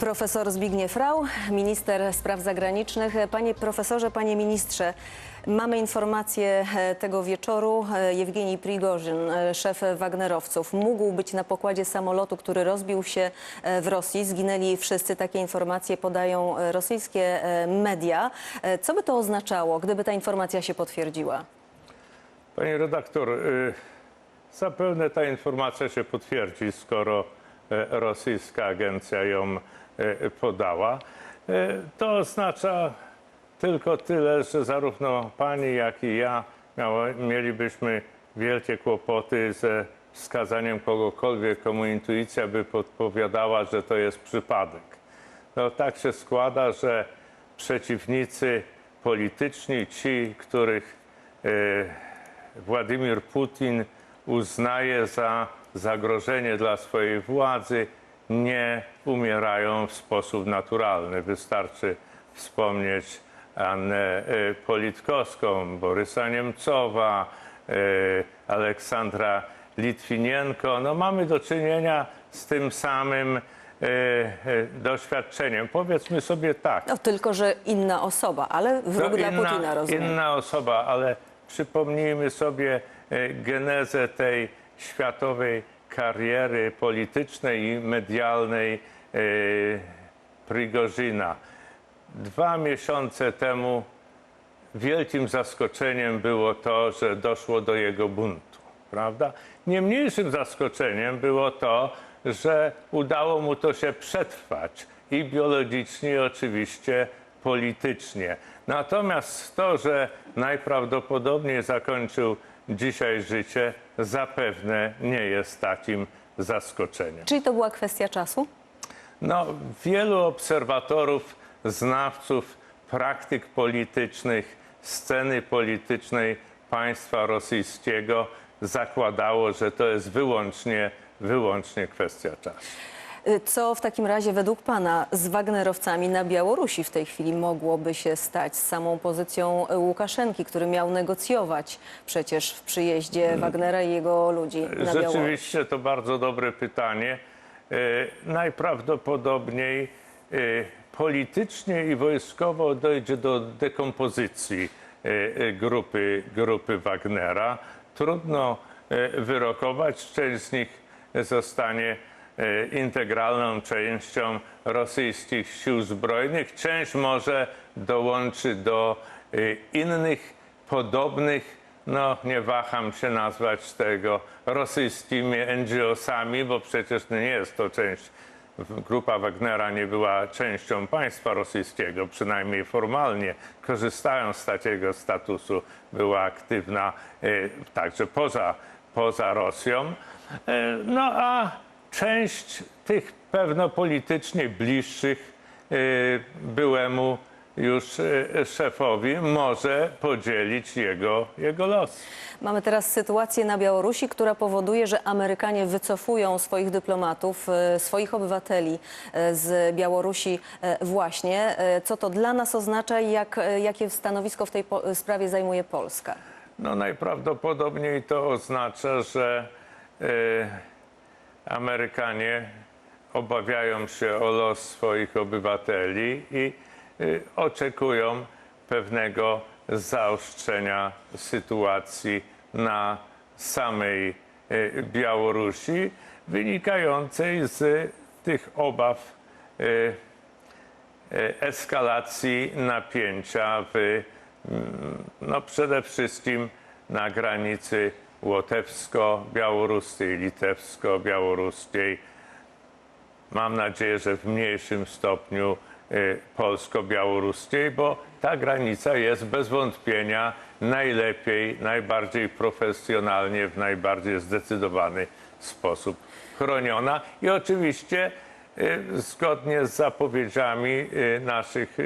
Profesor Zbigniew Rau, minister spraw zagranicznych. Panie profesorze, panie ministrze, mamy informację e, tego wieczoru. E, Jewgenij Prigorzyn, e, szef Wagnerowców, mógł być na pokładzie samolotu, który rozbił się w Rosji. Zginęli wszyscy. Takie informacje podają rosyjskie media. Co by to oznaczało, gdyby ta informacja się potwierdziła? Pani redaktor, y, zapewne ta informacja się potwierdzi, skoro rosyjska agencja ją podała. E, To oznacza tylko tyle, że zarówno pani, jak i ja miała, mielibyśmy wielkie kłopoty ze wskazaniem kogokolwiek, komu intuicja by podpowiadała, że to jest przypadek. No tak się składa, że przeciwnicy polityczni, ci, których e, Władimir Putin uznaje za zagrożenie dla swojej władzy, nie umierają w sposób naturalny. Wystarczy wspomnieć Annę e, Politkowską, Borysa Niemcowa, e, Aleksandra Litwinienko. No, mamy do czynienia z tym samym e, doświadczeniem. Powiedzmy sobie tak. No, tylko, że inna osoba, ale wróg To dla Putina, rozumiem. Inna osoba, ale przypomnijmy sobie genezę tej światowej kariery politycznej i medialnej e, Prigorzyna. Dwa miesiące temu wielkim zaskoczeniem było to, że doszło do jego buntu, prawda? Nie mniejszym zaskoczeniem było to, że udało mu to się przetrwać i biologicznie, i oczywiście politycznie. Natomiast to, że najprawdopodobniej zakończył dzisiaj życie, zapewne nie jest takim zaskoczeniem. Czyli to była kwestia czasu? No, wielu obserwatorów, znawców praktyk politycznych, sceny politycznej państwa rosyjskiego zakładało, że to jest wyłącznie, wyłącznie kwestia czasu. Co w takim razie według Pana z Wagnerowcami na Białorusi w tej chwili mogłoby się stać z samą pozycją Łukaszenki, który miał negocjować przecież w przyjeździe Wagnera i jego ludzi na Białoruś? Rzeczywiście to bardzo dobre pytanie. E, najprawdopodobniej e, politycznie i wojskowo dojdzie do dekompozycji e, grupy, grupy Wagnera. Trudno wyrokować. Część z nich zostanie integralną częścią rosyjskich sił zbrojnych. Część może dołączy do e, innych podobnych no nie waham się nazwać tego rosyjskimi NGO-sami, bo przecież nie jest to część, grupa Wagnera nie była częścią państwa rosyjskiego, przynajmniej formalnie, korzystając z takiego statusu, była aktywna e, także poza, poza Rosją. E, no a część tych pewno politycznie bliższych e, byłemu już e, szefowi może podzielić jego, jego los. Mamy teraz sytuację na Białorusi, która powoduje, że Amerykanie wycofują swoich dyplomatów, e, swoich obywateli z Białorusi właśnie. Co to dla nas oznacza i jak, jakie stanowisko w tej sprawie zajmuje Polska? No najprawdopodobniej to oznacza, że e, Amerykanie obawiają się o los swoich obywateli i e, oczekują pewnego zaostrzenia sytuacji na samej e, Białorusi, wynikającej z tych obaw e, eskalacji napięcia w, mm, no przede wszystkim na granicy łotewsko-białoruskiej, litewsko-białoruskiej. Mam nadzieję, że w mniejszym stopniu y, polsko-białoruskiej, bo ta granica jest bez wątpienia najlepiej, najbardziej profesjonalnie, w najbardziej zdecydowany sposób chroniona. I oczywiście y, zgodnie z zapowiedziami y, naszych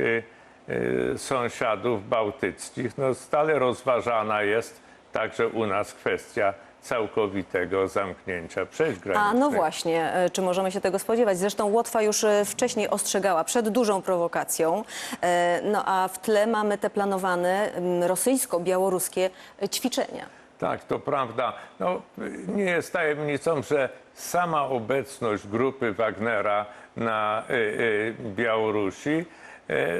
sąsiadów bałtyckich, no stale rozważana jest także u nas kwestia całkowitego zamknięcia przejść granicznych. A no właśnie, e, czy możemy się tego spodziewać? Zresztą Łotwa już e, wcześniej ostrzegała przed dużą prowokacją. E, No a w tle mamy te planowane m, rosyjsko-białoruskie e, ćwiczenia. Tak, to prawda. No, nie jest tajemnicą, że sama obecność grupy Wagnera na y, y, Białorusi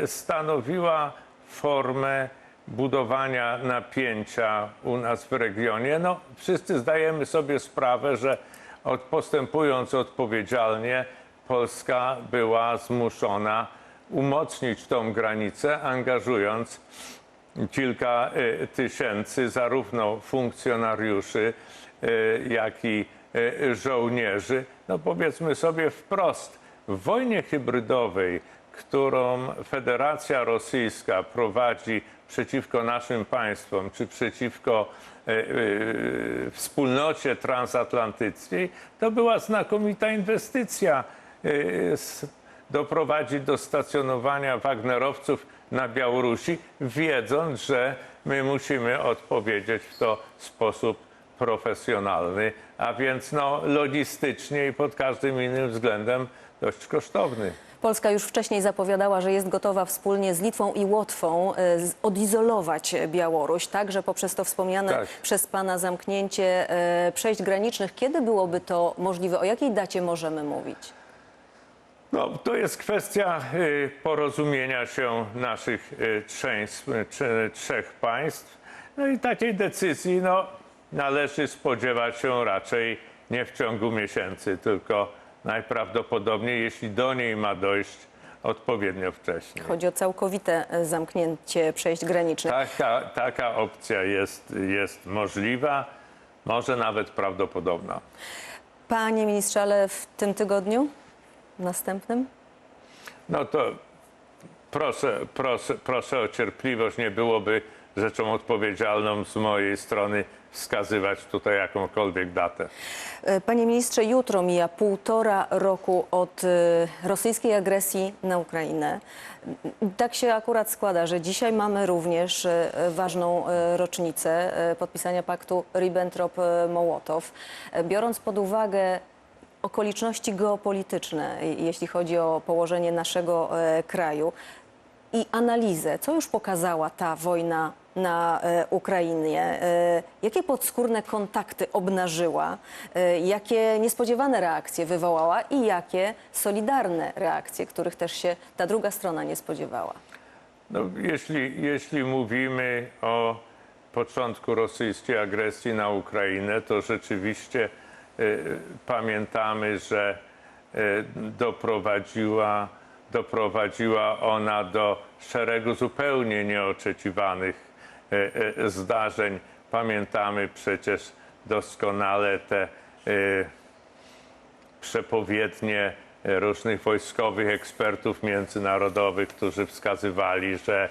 y, stanowiła formę budowania napięcia u nas w regionie. No, wszyscy zdajemy sobie sprawę, że od, postępując odpowiedzialnie, Polska była zmuszona umocnić tą granicę, angażując kilka y, tysięcy zarówno funkcjonariuszy, y, jak i y, żołnierzy. No powiedzmy sobie wprost, w wojnie hybrydowej, którą Federacja Rosyjska prowadzi przeciwko naszym państwom, czy przeciwko y, y, wspólnocie transatlantyckiej, to była znakomita inwestycja. y, s- doprowadzi do stacjonowania Wagnerowców na Białorusi, wiedząc, że my musimy odpowiedzieć w to sposób profesjonalny, a więc no, logistycznie i pod każdym innym względem dość kosztowny. Polska już wcześniej zapowiadała, że jest gotowa wspólnie z Litwą i Łotwą e, z- odizolować Białoruś, także poprzez to wspomniane Tak. przez pana zamknięcie e, przejść granicznych. Kiedy byłoby to możliwe? O jakiej dacie możemy mówić? No, to jest kwestia y, porozumienia się naszych y, trzęs- trze- trzech państw. No i takiej decyzji no, należy spodziewać się raczej nie w ciągu miesięcy, tylko najprawdopodobniej, jeśli do niej ma dojść odpowiednio wcześnie. Chodzi o całkowite e, zamknięcie przejść granicznych. Taka, taka opcja jest, jest możliwa, może nawet prawdopodobna. Panie ministrze, ale w tym tygodniu następnym? No to proszę, proszę, proszę o cierpliwość. Nie byłoby rzeczą odpowiedzialną z mojej strony wskazywać tutaj jakąkolwiek datę. E, Panie ministrze, jutro mija półtora roku od e, rosyjskiej agresji na Ukrainę. Tak się akurat składa, że dzisiaj mamy również e, ważną rocznicę podpisania paktu Ribbentrop-Mołotow. Biorąc pod uwagę okoliczności geopolityczne, jeśli chodzi o położenie naszego kraju i analizę, co już pokazała ta wojna na e, Ukrainie, e, jakie podskórne kontakty obnażyła, e, jakie niespodziewane reakcje wywołała? I jakie solidarne reakcje, których też się ta druga strona nie spodziewała. No, jeśli, jeśli mówimy o początku rosyjskiej agresji na Ukrainę, to rzeczywiście y, pamiętamy, że doprowadziła, doprowadziła ona do szeregu zupełnie nieoczekiwanych zdarzeń. Pamiętamy przecież doskonale te y, przepowiednie różnych wojskowych ekspertów międzynarodowych, którzy wskazywali, że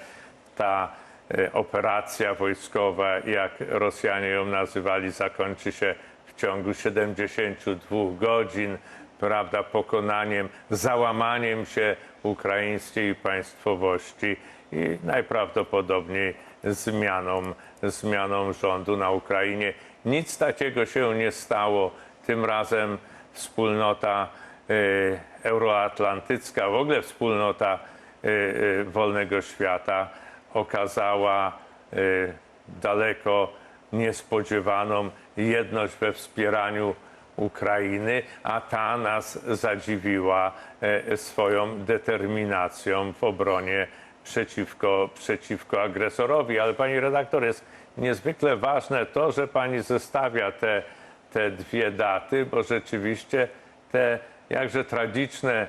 ta e, operacja wojskowa, jak Rosjanie ją nazywali, zakończy się w ciągu 72 godzin, prawda, pokonaniem, załamaniem się ukraińskiej państwowości i najprawdopodobniej zmianą, zmianą rządu na Ukrainie. Nic takiego się nie stało. Tym razem wspólnota y, euroatlantycka, w ogóle wspólnota y, y, wolnego świata okazała y, daleko niespodziewaną jedność we wspieraniu Ukrainy, a ta nas zadziwiła e, swoją determinacją w obronie przeciwko, przeciwko agresorowi. Ale pani redaktor, jest niezwykle ważne to, że pani zestawia te, te dwie daty, bo rzeczywiście te jakże tragiczne e,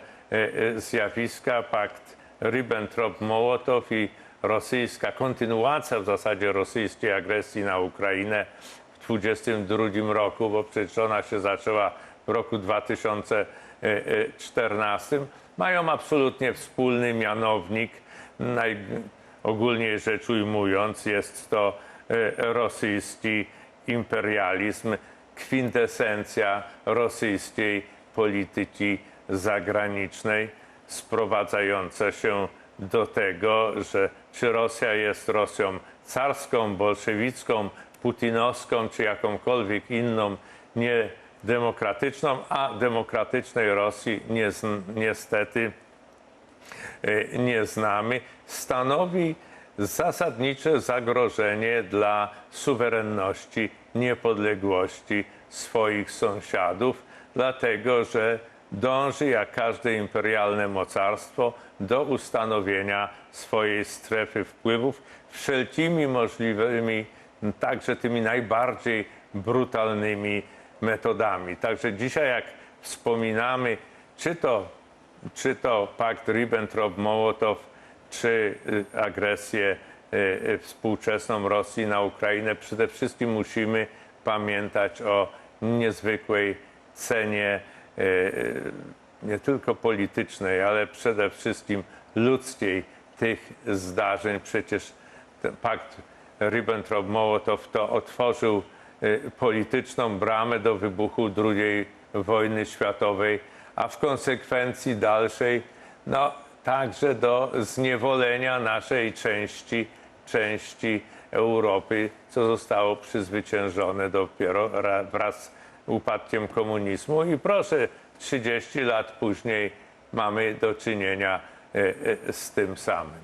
e, zjawiska, pakt Ribbentrop-Mołotow i rosyjska kontynuacja w zasadzie rosyjskiej agresji na Ukrainę w 2022 roku, bo przecież ona się zaczęła w roku 2014, mają absolutnie wspólny mianownik. Najogólniej rzecz ujmując, jest to e, rosyjski imperializm, kwintesencja rosyjskiej polityki zagranicznej, sprowadzająca się do tego, że czy Rosja jest Rosją carską, bolszewicką, putinowską, czy jakąkolwiek inną niedemokratyczną, a demokratycznej Rosji niestety nie znamy, stanowi zasadnicze zagrożenie dla suwerenności, niepodległości swoich sąsiadów, dlatego że dąży, jak każde imperialne mocarstwo, do ustanowienia swojej strefy wpływów wszelkimi możliwymi, także tymi najbardziej brutalnymi metodami. Także dzisiaj, jak wspominamy, czy to, czy to pakt Ribbentrop-Mołotow, czy y, agresję y, y, współczesną Rosji na Ukrainę, przede wszystkim musimy pamiętać o niezwykłej cenie nie tylko politycznej, ale przede wszystkim ludzkiej tych zdarzeń. Przecież pakt Ribbentrop-Mołotow to otworzył polityczną bramę do wybuchu II wojny światowej, a w konsekwencji dalszej, no także do zniewolenia naszej części, części Europy, co zostało przezwyciężone dopiero ra- wraz z upadkiem komunizmu. I proszę, 30 lat później mamy do czynienia e, e, z tym samym.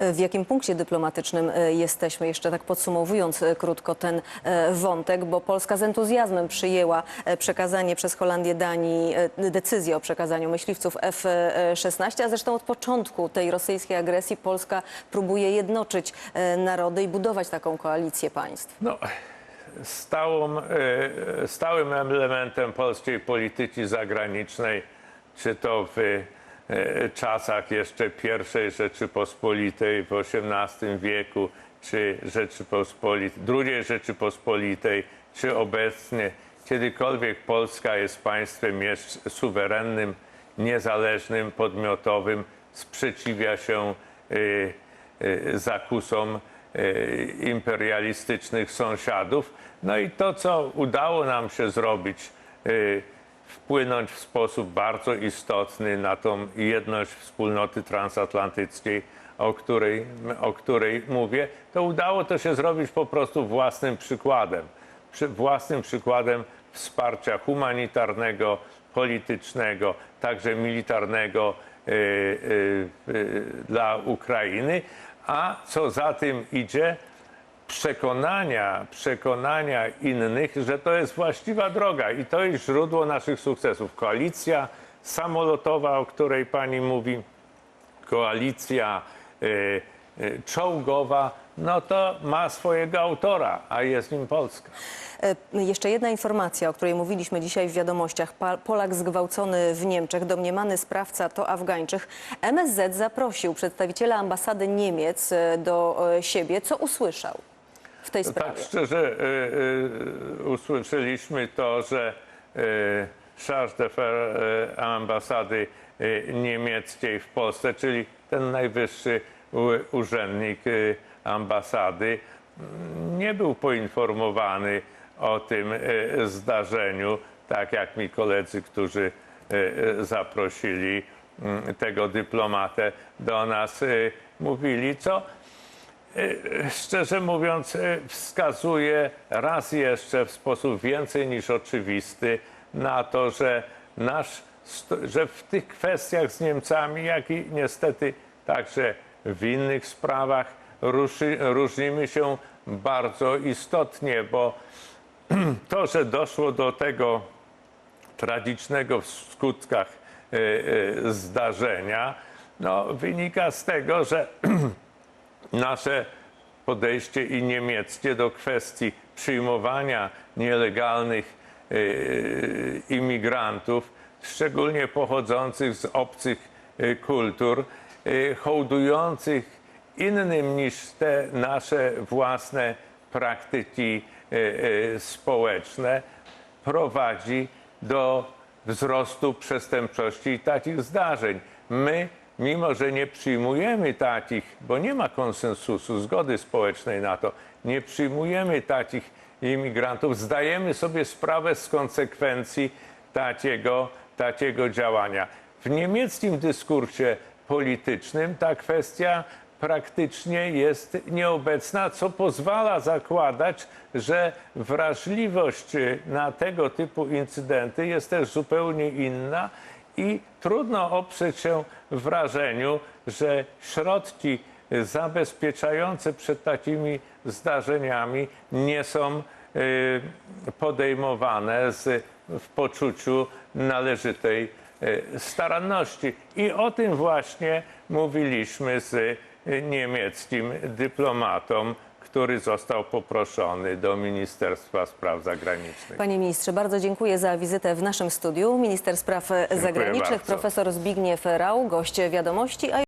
W jakim punkcie dyplomatycznym e, jesteśmy? Jeszcze tak podsumowując e, krótko ten e, wątek, bo Polska z entuzjazmem przyjęła przekazanie przez Holandię Danii, decyzję o przekazaniu myśliwców F-16, a zresztą od początku tej rosyjskiej agresji Polska próbuje jednoczyć narody i budować taką koalicję państw. No, stałym elementem polskiej polityki zagranicznej, czy to w czasach jeszcze pierwszej Rzeczypospolitej w XVIII wieku, czy Rzeczypospolitej, II Rzeczypospolitej, czy obecnie, kiedykolwiek Polska jest państwem suwerennym, niezależnym, podmiotowym, sprzeciwia się e, e, zakusom e, imperialistycznych sąsiadów. No i to, co udało nam się zrobić, e, wpłynąć w sposób bardzo istotny na tą jedność wspólnoty transatlantyckiej, o której, o której mówię, to udało to się zrobić po prostu własnym przykładem. Przy, własnym przykładem wsparcia humanitarnego, politycznego, także militarnego e, e, e, dla Ukrainy, a co za tym idzie, przekonania, przekonania innych, że to jest właściwa droga i to jest źródło naszych sukcesów. Koalicja samolotowa, o której pani mówi, koalicja e, e, czołgowa, no to ma swojego autora, a jest nim Polska. E, Jeszcze jedna informacja, o której mówiliśmy dzisiaj w wiadomościach. Polak zgwałcony w Niemczech, domniemany sprawca to Afgańczyk. MSZ zaprosił przedstawiciela ambasady Niemiec e, do e, siebie. Co usłyszał w tej Tak sprawie? szczerze y, y, usłyszeliśmy to, że y, charge d'affaires y, ambasady y, niemieckiej w Polsce, czyli ten najwyższy urzędnik y, ambasady, nie był poinformowany o tym zdarzeniu, tak jak mi koledzy, którzy zaprosili tego dyplomatę do nas mówili, co szczerze mówiąc, e, wskazuje raz jeszcze w sposób więcej niż oczywisty na to, że, nasz, że w tych kwestiach z Niemcami, jak i niestety także w innych sprawach ruszy, różnimy się bardzo istotnie, bo to, że doszło do tego tragicznego w skutkach e, e, zdarzenia, no, wynika z tego, że nasze podejście i niemieckie do kwestii przyjmowania nielegalnych e, imigrantów, szczególnie pochodzących z obcych e, kultur, e, hołdujących innym niż te nasze własne praktyki społeczne, prowadzi do wzrostu przestępczości i takich zdarzeń. My, mimo że nie przyjmujemy takich, bo nie ma konsensusu, zgody społecznej na to, nie przyjmujemy takich imigrantów, zdajemy sobie sprawę z konsekwencji takiego, takiego działania. W niemieckim dyskursie politycznym ta kwestia praktycznie jest nieobecna, co pozwala zakładać, że wrażliwość na tego typu incydenty jest też zupełnie inna i trudno oprzeć się wrażeniu, że środki zabezpieczające przed takimi zdarzeniami nie są e, podejmowane z, w poczuciu należytej e, staranności. I o tym właśnie mówiliśmy z e, niemieckim dyplomatą, który został poproszony do Ministerstwa Spraw Zagranicznych. Panie ministrze, bardzo dziękuję za wizytę w naszym studiu. Minister Spraw Zagranicznych, bardzo. profesor Zbigniew Rau, gość wiadomości. A